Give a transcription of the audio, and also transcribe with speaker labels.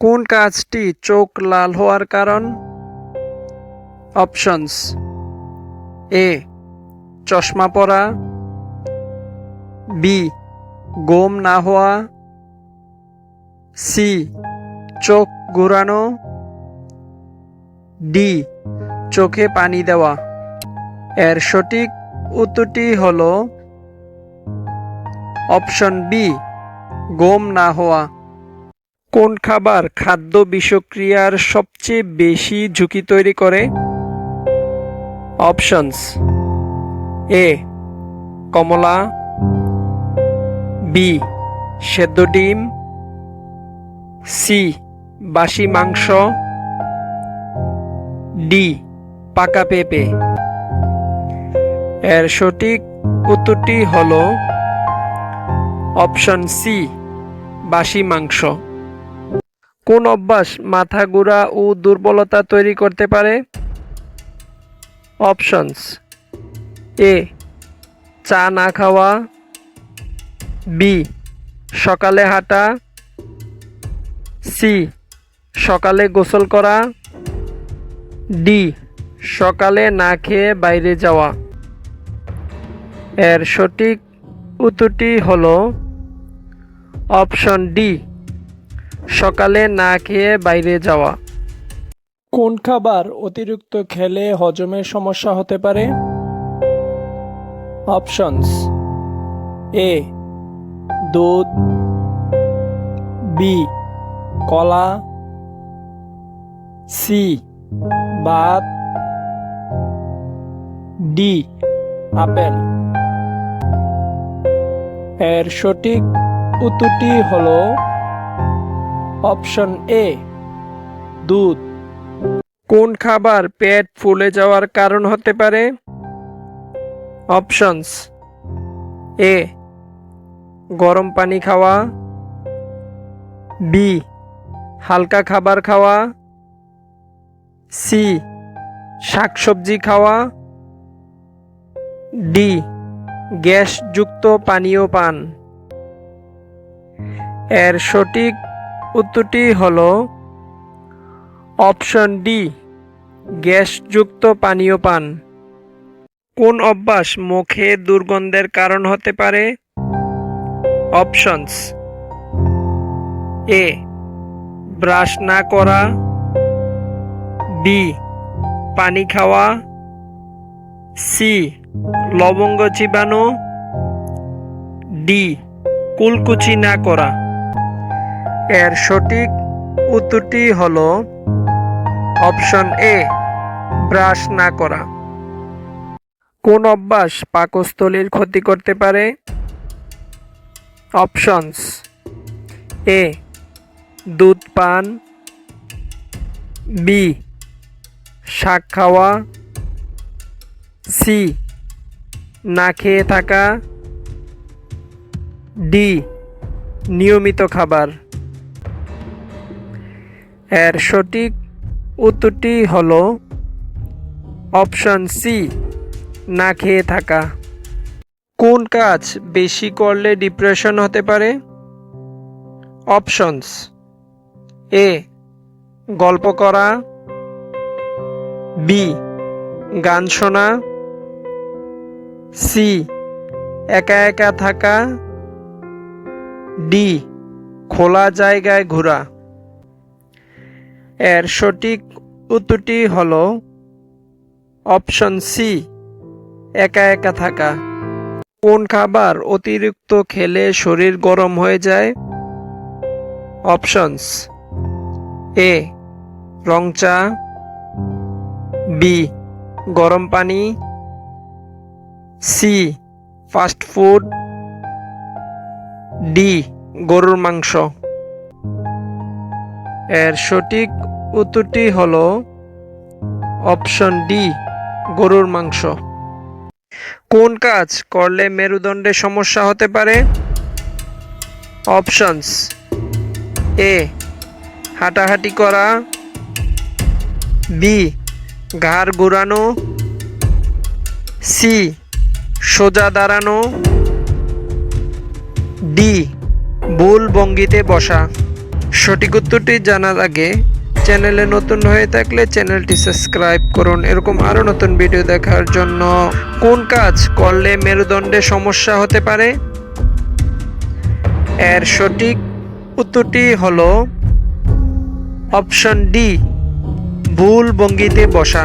Speaker 1: কোন কাজটি চোখ লাল হওয়ার কারণ? অপশনস। এ, চশমা পরা। বি, গোম না হওয়া। সি, চোখ ঘুরানো। ডি, চোখে পানি দেওয়া। এর সঠিক উত্তরটি হল অপশন বি, গোম না হওয়া। কোন খাবার খাদ্য বিষক্রিয়ার সবচেয়ে বেশি ঝুঁকি তৈরি করে? অপশনস এ, কমলা, বি, সেদ্ধ ডিম, সি, বাসি মাংস, ডি, পাকা পেঁপে। এর সঠিক উত্তরটি হল অপশন সি, বাসি মাংস। কোন অভ্যাস মাথা গুড়া ও দুর্বলতা তৈরি করতে পারে? অপশনস। এ, চা না খাওয়া। বি, সকালে হাঁটা। সি, সকালে গোসল করা। ডি, সকালে না খেয়ে বাইরে যাওয়া। এর সঠিক উত্তরটি হল অপশন ডি সকালে না খেয়ে বাইরে যাওয়া। কোন খাবার অতিরিক্ত খেলে হজমের সমস্যা হতে পারে? অপশনস। এ, দুধ। বি, কলা। সি, ভাত। D, apple. এর সঠিক উত্তরটি হলো অপশন এ, দুধ। কোন খাবার পেট ফুলে যাওয়ার কারণ হতে পারে? অপশনস। এ, গরম পানি খাওয়া। বি, হালকা খাবার খাওয়া। সি, শাকসবজি খাওয়া। ডি, গ্যাসযুক্ত পানীয় পান। এর সঠিক উত্তরটি হল অপশন ডি, গ্যাসযুক্ত পানীয় পান। কোন অভ্যাস মুখে দুর্গন্ধের কারণ হতে পারে? অপশনস। এ, ব্রাশ না করা। বি, পানি খাওয়া। সি, লবঙ্গ চিবানো। ডি, কুলকুচি না করা। এর সঠিক উত্তরটি হল অপশন এ, ব্রাশ না করা। কোন অভ্যাস পাকস্থলীর ক্ষতি করতে পারে? অপশনস এ, দুধ পান। বি, শাক খাওয়া। সি, না খেয়ে থাকা। ডি, নিয়মিত খাবার। এর সঠিক উত্তরটি হল অপশন সি না খেয়ে থাকা। কোন কাজ বেশি করলে ডিপ্রেশন হতে পারে? অপশনস এ গল্প করা। বি গান শোনা। সি একা একা থাকা। ডি খোলা জায়গায় ঘোরা। এর সঠিক উত্তরটি হল অপশন সি একা একা থাকা। কোন খাবার অতিরিক্ত খেলে শরীর গরম হয়ে যায়? অপশনস এ, রং চা। বি, গরম পানি। C, fast food. ডি, গরুর মাংস। এর সঠিক উত্তরটি হল অপশন ডি, গরুর মাংস। কোন কাজ করলে মেরুদণ্ডে সমস্যা হতে পারে? অপশনস এ, হাঁটাহাঁটি করা। বি, ঘাড় ঘোরানো। সি, সোজা দাঁড়ানো। ডি, ভুল ভঙ্গিতে বসা। সঠিক উত্তরটি জানার আগে চ্যানেলে নতুন হয়ে থাকলে চ্যানেলটি সাবস্ক্রাইব করুন। এরকম আরও নতুন ভিডিও দেখার জন্য কোন কাজ করলে মেরুদণ্ডে সমস্যা হতে পারে? এর সঠিক উত্তরটি হল অপশন ডি, ভুল ভঙ্গিতে বসা।